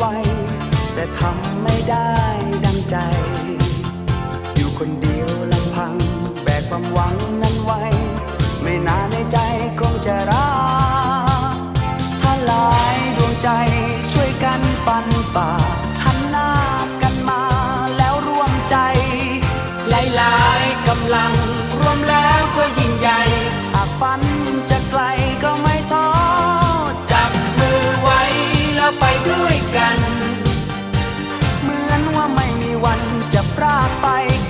ไวแต่ทำไม่ได้ดังใจ อยู่คนเดียว ไป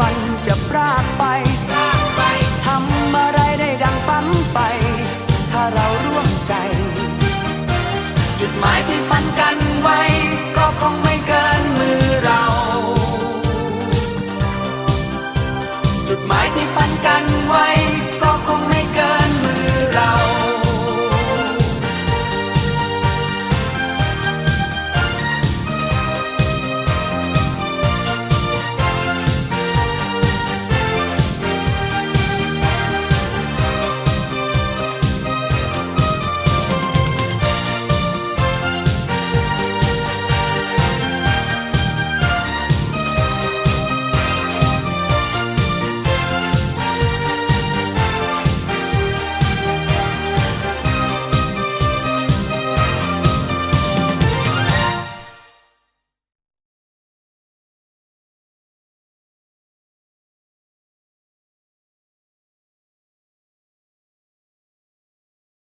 วันจะพรากไป ทำอะไรได้ดังฝันไป ถ้าเราร่วมใจ จุดหมายที่ฝันกัน